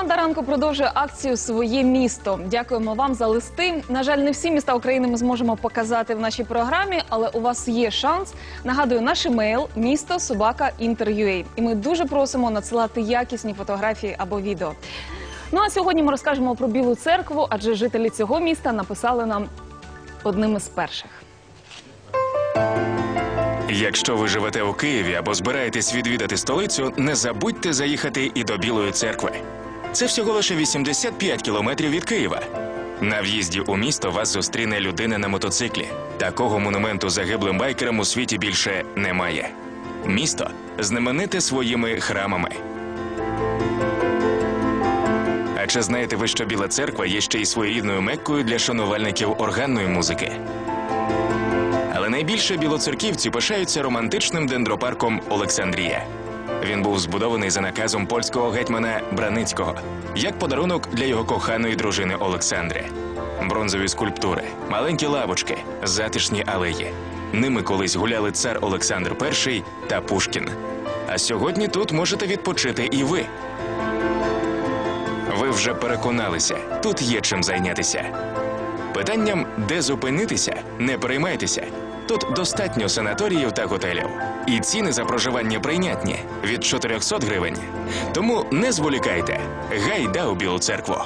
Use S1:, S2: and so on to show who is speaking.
S1: Команда ранку продовжує акцію Своє місто. Дякуємо вам за листи. На жаль, не всі міста України ми зможемо показати в нашій програмі, але у вас є шанс. Нагадую, наш емейл місто собака інтер.ua. І ми дуже просимо надсилати якісні фотографії або відео. Ну а сьогодні ми розкажемо про Білу церкву, адже жителі цього міста написали нам одним із перших.
S2: Якщо ви живете у Києві або збираєтесь відвідати столицю, не забудьте заїхати і до Білої церкви. Це всього лише 85 кілометрів від Києва. На в'їзді у місто вас зустріне людина на мотоциклі. Такого монументу загиблим байкерам у світі більше немає. Місто знамените своїми храмами. А чи знаєте ви, що Біла церква є ще й своєрідною меккою для шанувальників органної музики? Але найбільше білоцерківці пишаються романтичним дендропарком Олександрія. Він був збудований за наказом польського гетьмана Браницького як подарунок для його коханої дружини Олександри. Бронзові скульптури, маленькі лавочки, затишні алеї. Ними колись гуляли цар Олександр І та Пушкін. А сьогодні тут можете відпочити і ви. Ви вже переконалися, тут є чим зайнятися. Питанням, де зупинитися, не переймайтеся. Тут достатньо санаторіїв та готелів. І ціни за проживання прийнятні від 400 гривень. Тому не зволікайте. Гайда у Білу церкву.